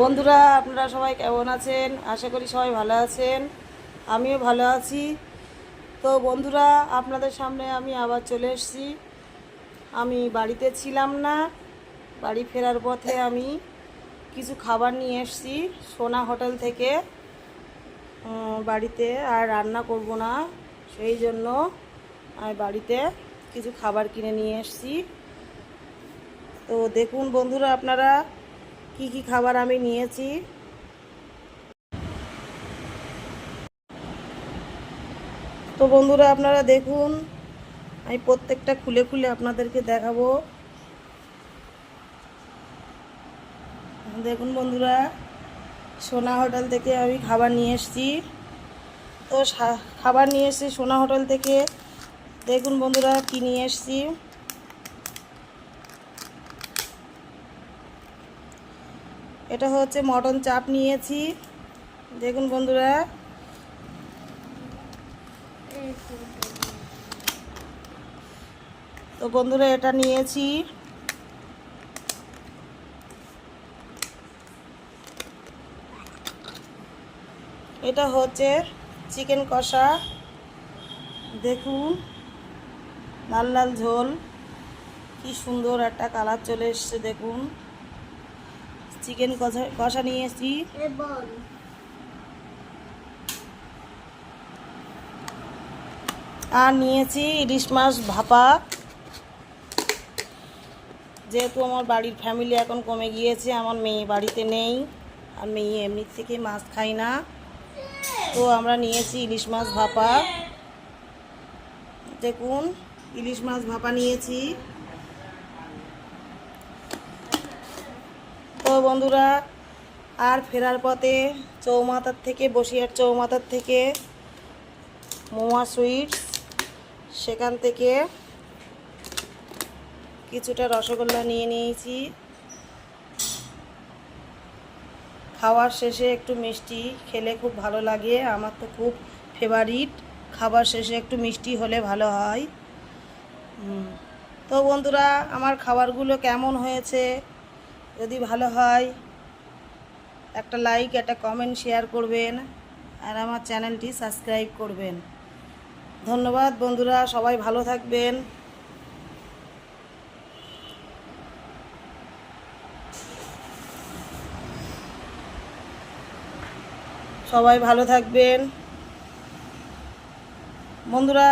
বন্ধুরা, আপনারা সবাই কেমন আছেন? আশা করি সবাই ভালো আছেন। আমিও ভালো আছি। তো বন্ধুরা, আপনাদের সামনে আমি আবার চলে এসেছি। আমি বাড়িতে ছিলাম না। বাড়ি ফেরার পথে আমি কিছু খাবার নিয়ে এসেছি সোনা হোটেল থেকে। বাড়িতে আর রান্না করব না, সেই জন্য আমি বাড়িতে কিছু খাবার কিনে নিয়ে এসেছি। তো দেখুন বন্ধুরা, আপনারা কি কি খাবার আমি নিয়েছি? তো বন্ধুরা, আপনারা দেখুন, আমি প্রত্যেকটা খুলে খুলে আপনাদেরকে দেখাবো। দেখুন বন্ধুরা, সোনা হোটেল থেকে আমি খাবার নিয়ে এসেছি। তো খাবার নিয়ে এসেছি সোনা হোটেল থেকে। দেখুন বন্ধুরা, কী নিয়ে এসেছি। এটা হচ্ছে মটন চাপ নিয়েছি। দেখুন বন্ধুরা। তো বন্ধুরা, এটা নিয়েছি। এটা হচ্ছে চিকেন কষা। দেখুন, লাল লাল ঝোল। কি সুন্দর একটা কালার চলে এসছে, দেখুন। চিকেন কষা কষা নিয়েছি এবং আর নিয়েছি ইলিশ মাছ ভাপা। যেহেতু আমার বাড়ির ফ্যামিলি এখন কমে গিয়েছে আমার মেয়ে বাড়িতে নেই আর মেয়ে এমনি থেকে মাছ খাই না। তো আমরা নিয়েছি ইলিশ মাছ ভাপা। দেখুন ইলিশ মাছ ভাপা নিয়েছি। বন্ধুরা, আর ফেরার পথে চৌমাথার থেকে বসিয়ার চৌমাথার থেকে মোয়া সুইটস, সেখান থেকে কিছুটা রসগোল্লা নিয়ে নিয়েছি। খাওয়ার শেষে একটু মিষ্টি খেলে খুব ভালো লাগে, আমার তো খুব ফেভারিট খাবার শেষে একটু মিষ্টি হলে ভালো হয়। তো বন্ধুরা, আমার খাবারগুলো কেমন হয়েছে? যদি ভালো হয়, একটা লাইক একটা কমেন্ট শেয়ার করবেন আর আমার চ্যানেলটি সাবস্ক্রাইব করবেন। ধন্যবাদ বন্ধুরা, সবাই ভালো থাকবেন। সবাই ভালো থাকবেন। বন্ধুরা,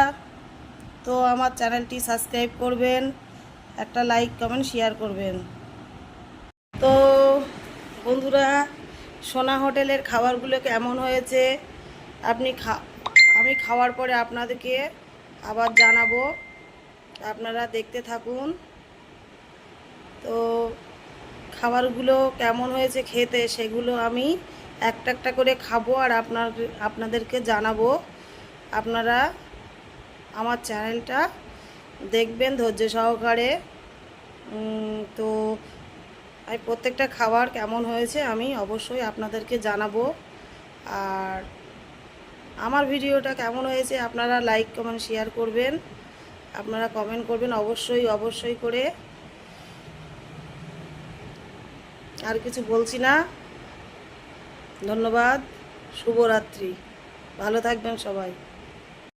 তো আমার চ্যানেলটি সাবস্ক্রাইব করবেন, একটা লাইক কমেন্ট শেয়ার করবেন। তো বন্ধুরা, সোনা হোটেলের খাবারগুলো কেমন হয়েছে? আপনি খা, আমি খাওয়ার পরে আপনাদেরকে আবার জানাব। আপনারা দেখতে থাকুন। তো খাবারগুলো কেমন হয়েছে খেতে, সেগুলো আমি একটা একটা করে খাব আর আপনার, আপনাদেরকে জানাব। আপনারা আমার চ্যানেলটা দেখবেন ধৈর্য সহকারে। তো আমি প্রত্যেকটা খাবার কেমন হয়েছে আমি অবশ্যই আপনাদেরকে জানাব। আর আমার ভিডিওটা কেমন হয়েছে আপনারা লাইক কমেন্ট শেয়ার করবেন। আপনারা কমেন্ট করবেন অবশ্যই অবশ্যই করে। আর কিছু বলছি না। ধন্যবাদ। শুভরাত্রি। ভালো থাকবেন সবাই।